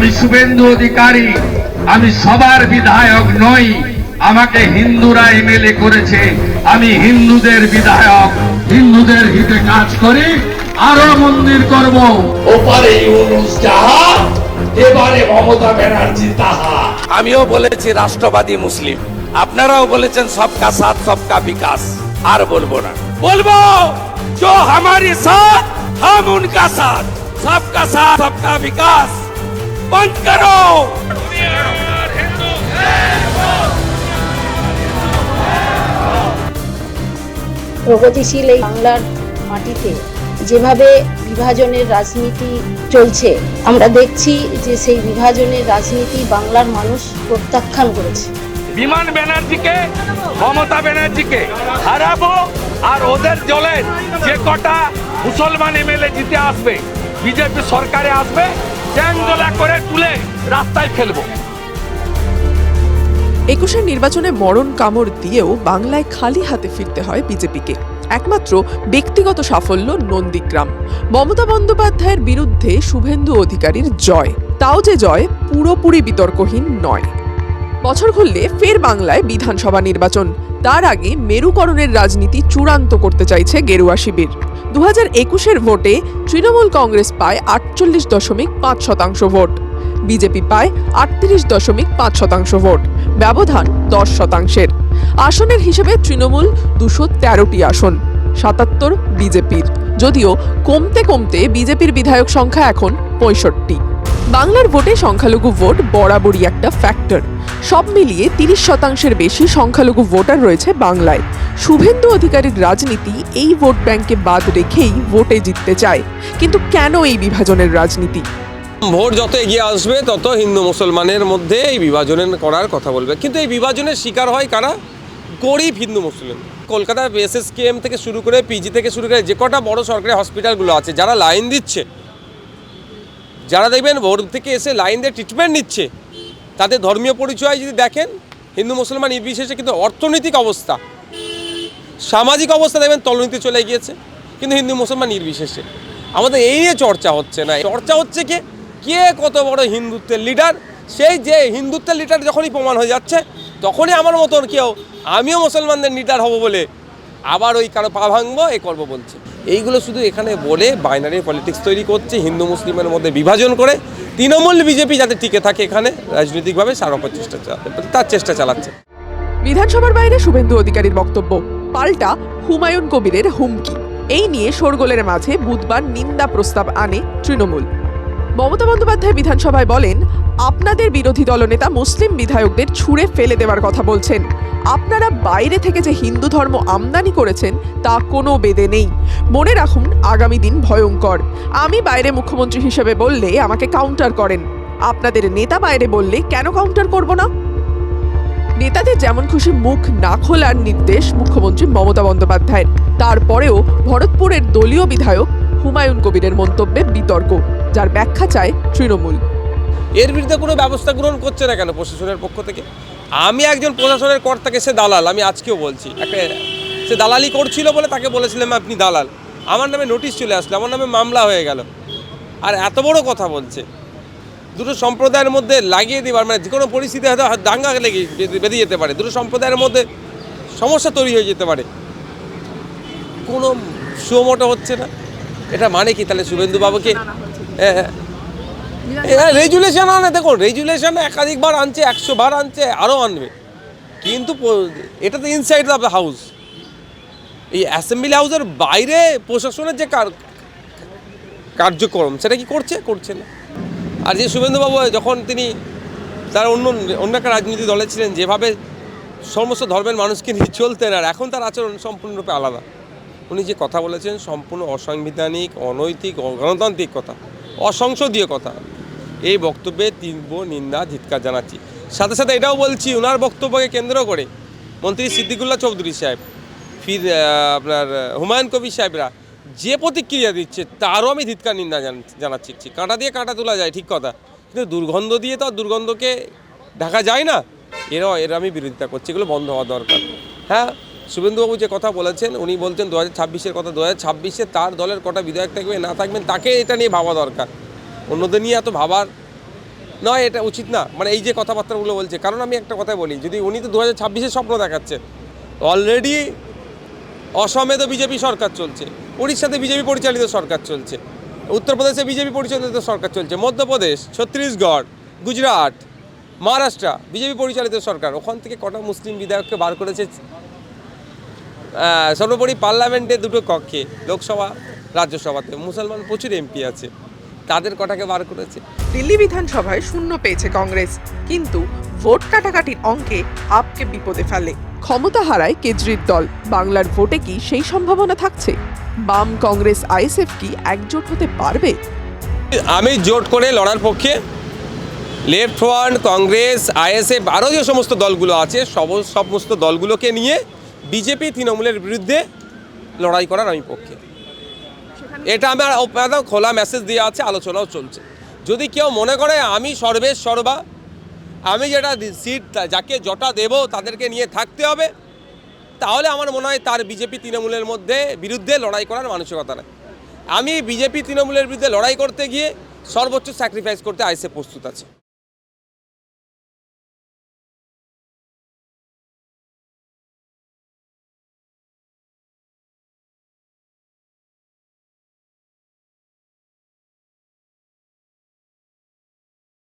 আমি শুভেন্দু অধিকারী আমি সবার বিধায়ক নই আমাকে হিন্দুরা এমএলএ করেছে আমি হিন্দুদের বিধায়ক হিন্দুদের হিতে কাজ করি আরো মন্দির করব ওপারে ইউনুস যাহা এবারে মমতা ব্যানার্জি তাহা আমিও বলেছি রাষ্ট্রবাদী মুসলিম আপনারাও বলেছেন সবকা সাথ সবকা বিকাশ আর বলবো না বলবো जो हमारे साथ हम उनका साथ सबका साथ सबका विकास બંધ કરો প্রগতিশীল এই বাংলার মাটিতে যেভাবে বিভাজনের রাজনীতি চলছে আমরা দেখছি যে সেই বিভাজনের রাজনীতি বাংলার মানুষ প্রত্যাখ্যান করেছে। বিমান ব্যানার্জিকে মমতা ব্যানার্জিকে হারাবো আর ওদের জলের যে কটা মুসলমান এমএলএ জিতে আসবে বিজেপি সরকারে আসবে ট্যাঙ্গলা করে তুলে রাস্তায় একুশের নির্বাচনে মরণ কামড় দিয়েও বাংলায় খালি হাতে ফিরতে হয় বিজেপিকে। একমাত্র ব্যক্তিগত সাফল্য নন্দীগ্রাম। মমতা বন্দ্যোপাধ্যায়ের বিরুদ্ধে শুভেন্দু অধিকারীর জয়। তাও যে জয়, পুরোপুরি বিতর্কহীন নয়। বছর ঘুরলে ফের বাংলায় বিধানসভা নির্বাচন। তার আগে মেরুকরণের রাজনীতি চূড়ান্ত করতে চাইছে গেরুয়া শিবির। দু হাজার একুশের ভোটে তৃণমূল কংগ্রেস পায় আটচল্লিশ দশমিক পাঁচ শতাংশ ভোট। বিজেপি পায় আটত্রিশ দশমিক পাঁচ শতাংশ ভোট। ব্যবধান দশ শতাংশের। আসনের হিসেবে তৃণমূল দুশো তেরোটি আসন। সাতাত্তর বিজেপির। যদিও কমতে কমতে বিজেপির বিধায়ক সংখ্যা এখন পঁয়ষট্টি। বাংলার ভোটে সংখ্যালঘু ভোট বরাবরই একটা ফ্যাক্টর সব মিলিয়ে তিরিশ শতাংশের বেশি সংখ্যালঘু ভোটার রয়েছে বাংলায়। শুভেন্দু অধিকারীর রাজনীতি এই ভোট ব্যাংকে বাদ রেখেই ভোটে জিততে চায়। কিন্তু কেন এই বিভাজনের রাজনীতি? ভোট যত এগিয়ে আসবে, তত হিন্দু মুসলমানের মধ্যে এই বিভাজনের করার কথা বলবে। কিন্তু এই বিভাজনের শিকার হয় কারা? গরিব হিন্দু মুসলিম। কলকাতা এসএসকেএম থেকে শুরু করে পিজি থেকে শুরু করে যে কটা বড় সরকারি হসপিটালগুলো আছে, যারা লাইন দিচ্ছে যারা দেখবেন ভোর থেকে এসে লাইন দিয়ে ট্রিটমেন্ট নিচ্ছে, তাদের ধর্মীয় পরিচয় যদি দেখেন, হিন্দু, মুসলমান নির্বিশেষে কিন্তু অর্থনৈতিক অবস্থা, সামাজিক অবস্থা দেখবেন তলনীতি চলে গিয়েছে, কিন্তু হিন্দু, মুসলমান নির্বিশেষে। আমাদের এই নিয়ে চর্চা হচ্ছে না। চর্চা হচ্ছে কি, কে কত বড় হিন্দুত্বের লিডার সেই যে হিন্দুত্বের লিডার যখনই প্রমাণ হয়ে যাচ্ছে, তখনই আমার মতন কেউ, আমিও মুসলমানদের লিডার হব বলে আবার ওই কারও পা ভাঙবো, এ করব বলছে। এইগুলো শুধু এখানে বলে বাইনারি পলিটিক্স তৈরি করছে, হিন্দু মুসলিমের মধ্যে বিভাজন করে। তৃণমূল বিজেপি যাতে টিকে থাকে এখানে, রাজনৈতিকভাবে সার চেষ্টা চালাতে তার চেষ্টা চালাচ্ছে। বিধানসভার বাইরে শুভেন্দু অধিকারীর বক্তব্য, পাল্টা হুমায়ুন কবিরের হুমকি। এই নিয়ে শোরগোলের মাঝে বুধবার নিন্দা প্রস্তাব আনে তৃণমূল। মমতা বন্দ্যোপাধ্যায় বিধানসভায় বলেন, আপনাদের বিরোধী দলনেতা মুসলিম বিধায়কদের ছুঁড়ে ফেলে দেওয়ার কথা বলছেন। আপনারা বাইরে থেকে যে হিন্দু ধর্ম আমদানি করেছেন, তা কোনো বেদে নেই। মনে রাখুন, আগামী দিন ভয়ঙ্কর। আমি বাইরে মুখ্যমন্ত্রী হিসেবে বললে আমাকে কাউন্টার করেন। আপনাদের নেতা বাইরে বললে কেন কাউন্টার করব না? নেতাদের যেমন খুশি মুখ না খোলার নির্দেশ মুখ্যমন্ত্রী মমতা বন্দ্যোপাধ্যায়ের। তারপরেও ভরতপুরের দলীয় বিধায়ক হুমায়ুন কবিরের মন্তব্যে বিতর্ক, যার ব্যাখ্যা চায় তৃণমূল। এর বিরুদ্ধে কোনো ব্যবস্থা গ্রহণ করছে না কেন প্রশাসনের পক্ষ থেকে? আমি একজন প্রশাসনের কর্তাকে সে দালাল আমি আজকেও বলছি। একটা সে দালালি করছিল বলে তাকে বলেছিলাম আপনি দালাল। আমার নামে নোটিশ চলে আসলো আমার নামে মামলা হয়ে গেল। আর এত বড় কথা বলছে। দুটো সম্প্রদায়ের মধ্যে লাগিয়ে দেবার মানে যে কোনো পরিস্থিতি হয়তো দাঙ্গা লেগে বেঁধে যেতে পারে। দুটো সম্প্রদায়ের মধ্যে সমস্যা তৈরি হয়ে যেতে পারে। কোনো সুমোটো হচ্ছে না। এটা মানে কি? তাহলে শুভেন্দুবাবুকে হ্যাঁ হ্যাঁ। রেজুলেশন আনে, দেখুন রেজুলেশন একাধিকবার আনছে একশো বার আনছে আরও আনবে। কিন্তু এটা তো ইনসাইড দ্য হাউস এই অ্যাসেম্বলি হাউসের বাইরে প্রশাসনের যে কার- কার্যক্রম, সেটা কি করছে? করছে না। আর যে শুভেন্দুবাবু, যখন তিনি তার অন্য অন্য একটা রাজনীতি দলে ছিলেন, যেভাবে সমস্ত ধর্মের মানুষকে নিয়ে চলতেন, আর এখন তার আচরণ সম্পূর্ণরূপে আলাদা। উনি যে কথা বলেছেন, সম্পূর্ণ অসাংবিধানিক, অনৈতিক গণতান্ত্রিক কথা, অসংসদীয় কথা। এই বক্তব্যে তীব্র নিন্দা, ধিৎকার জানাচ্ছি। সাথে সাথে এটাও বলছি ওনার বক্তব্যকে কেন্দ্র করে মন্ত্রী সিদ্দিকুল্লাহ চৌধুরী সাহেব, ফির আপনার হুমায়ুন কবির সাহেবরা যে প্রতিক্রিয়া দিচ্ছে, তারও আমি ধিৎকার, নিন্দা জান- জানাচ্ছি। কাঁটা দিয়ে কাঁটা তোলা যায়, ঠিক কথা। কিন্তু দুর্গন্ধ দিয়ে তো দুর্গন্ধকে ঢাকা যায় না। এরাও এরা আমি বিরোধিতা করছি, এগুলো বন্ধ হওয়া দরকার। হ্যাঁ শুভেন্দুবাবু যে কথা বলেছেন, উনি বলছেন দু হাজার ছাব্বিশের কথা, দু হাজার ছাব্বিশে তার দলের কটা বিধায়ক থাকবে, না থাকবেন, তাকে এটা নিয়ে ভাবা দরকার। অন্যদের নিয়ে এত ভাবার নয়, এটা উচিত না। মানে এই যে কথাবার্তাগুলো বলছে, কারণ আমি একটা কথা বলি, যদি উনি তো দু হাজার ছাব্বিশের স্বপ্ন দেখাচ্ছে অলরেডি অসমে তো বিজেপি সরকার চলছে, উড়িষ্যাতে বিজেপি পরিচালিত সরকার চলছে, উত্তরপ্রদেশে বিজেপি পরিচালিত সরকার চলছে, মধ্যপ্রদেশ, ছত্তিশগড়, গুজরাট, মহারাষ্ট্র বিজেপি পরিচালিত সরকার, ওখান থেকে কটা মুসলিম বিধায়ককে বার করেছে সর্বোপরি পার্লামেন্টে দুটো কক্ষে, লোকসভা, রাজ্যসভাতে, মুসলমান প্রচুর এমপি আছে। তাদের কটাকে বার করেছে। দিল্লি বিধানসভায় শূন্য পেয়েছে কংগ্রেস কিন্তু ভোট কাটাকাটির অঙ্কে আপকে বিপদে ফেলে। ক্ষমতা হারায় কেজরির দল। বাংলার ভোটে কি সেই সম্ভাবনা থাকছে? বাম কংগ্রেস আইএসএফ কি একজোট হতে পারবে? আমি জোট করে লড়ার পক্ষে। লেফট ফ্রন্ট কংগ্রেস আইএসএফ আরও যে সমস্ত দলগুলো আছে। সব সমস্ত দলগুলোকে নিয়ে বিজেপি তৃণমূলের বিরুদ্ধে লড়াই করার আমি পক্ষে। এটা আমার একদম খোলা মেসেজ দেওয়া আছে, আলোচনাও চলছে। যদি কেউ মনে করে আমি সর্বেশ সর্বা, আমি যেটা সিট যাকে জটা দেব তাদেরকে নিয়ে থাকতে হবে, তাহলে আমার মনে হয় তার বিজেপি তৃণমূলের মধ্যে বিরুদ্ধে লড়াই করার মানসিকতা নেই। আমি বিজেপি তৃণমূলের বিরুদ্ধে লড়াই করতে গিয়ে সর্বোচ্চ স্যাক্রিফাইস করতে আইসে প্রস্তুত আছে।